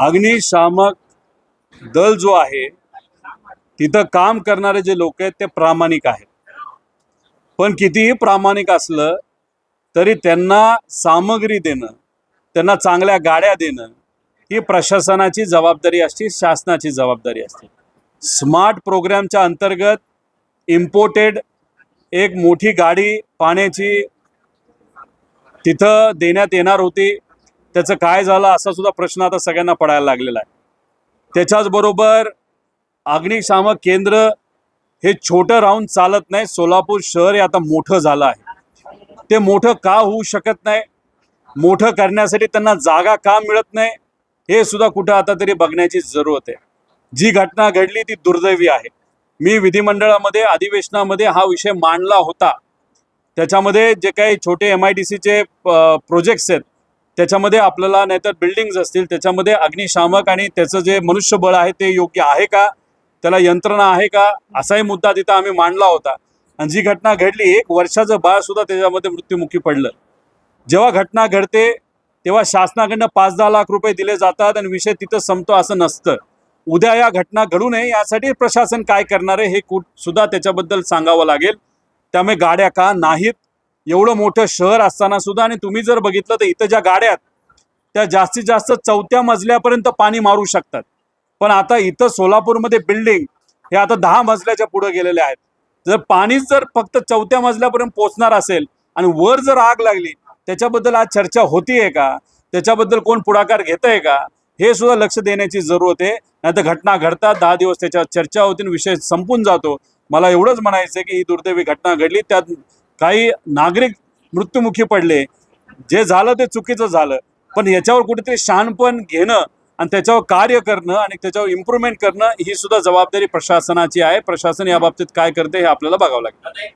अग्निशामक दल जो आहे तिथं काम करणारे जे लोक आहेत ते प्रामाणिक आहेत. पण कितीही प्रामाणिक असलं तरी त्यांना सामग्री देणं त्यांना चांगल्या गाड्या देणं ही प्रशासनाची जबाबदारी असते शासनाची जबाबदारी असते. स्मार्ट प्रोग्रामच्या अंतर्गत इम्पोर्टेड एक मोठी गाडी पाण्याची तिथं देण्यात येणार होती. त्याचं काय झालं असा सुद्धा प्रश्न आता सगळ्यांना पडायला लागलेला आहे. त्याच्याचबरोबर अग्निशामक केंद्र हे छोटं राहून चालत नाही. सोलापूर शहर हे आता मोठं झालं आहे. ते मोठं का होऊ शकत नाही? मोठं करण्यासाठी त्यांना जागा का मिळत नाही? हे सुद्धा कुठं आता तरी बघण्याची जरूरत आहे. जी घटना घडली ती दुर्दैवी आहे. मी विधिमंडळामध्ये अधिवेशनामध्ये हा विषय मांडला होता. त्याच्यामध्ये जे काही छोटे एम आय डी सीचे प्रोजेक्ट्स आहेत त्याच्यामध्ये आपल्याला नाहीतर बिल्डिंग असतील त्याच्यामध्ये अग्निशामक आणि त्याचं जे मनुष्यबळ आहे ते योग्य आहे का? त्याला यंत्रणा आहे का? असाही मुद्दा तिथं आम्ही मांडला होता. आणि जी घटना घडली एक वर्षाचं बाळ सुद्धा त्याच्यामध्ये मृत्युमुखी पडलं. जेव्हा घटना घडते तेव्हा शासनाकडनं पाच दहा लाख रुपये दिले जातात आणि विषय तिथं संपतो असं नसतं. उद्या या घटना घडू नये यासाठी प्रशासन काय करणार आहे हे कुठ सुद्धा त्याच्याबद्दल सांगावं लागेल. त्यामुळे गाड्या का नाहीत? एवढं मोठं शहर असताना सुद्धा आणि तुम्ही जर बघितलं तर इथं ज्या गाड्या त्या जास्तीत जास्त चौथ्या मजल्यापर्यंत पाणी मारू शकतात. पण आता इथं सोलापूरमध्ये बिल्डिंग हे आता दहा मजल्याच्या पुढे गेलेले आहेत. जर पाणीच जर फक्त चौथ्या मजल्यापर्यंत पोहोचणार असेल आणि वर जर आग लागली त्याच्याबद्दल आज चर्चा होतीये का? त्याच्याबद्दल कोण पुढाकार घेत आहे का? हे सुद्धा लक्ष देण्याची जरूरत आहे. नाही तर घटना घडतात दहा दिवस त्याच्यावर चर्चा होती विषय संपून जातो. मला एवढंच म्हणायचं आहे की ही दुर्दैवी घटना घडली. त्यात काही नागरिक मृत्युमुखी पडले. जे झालं ते चुकीचं झालं. पण याच्यावर कुठेतरी शहाणपण घेणं आणि त्याच्यावर कार्य करणं आणि त्याच्यावर इम्प्रूव्हमेंट करणं ही सुद्धा जबाबदारी प्रशासनाची आहे. प्रशासन या बाबतीत काय करते हे आपल्याला बघावं लागेल.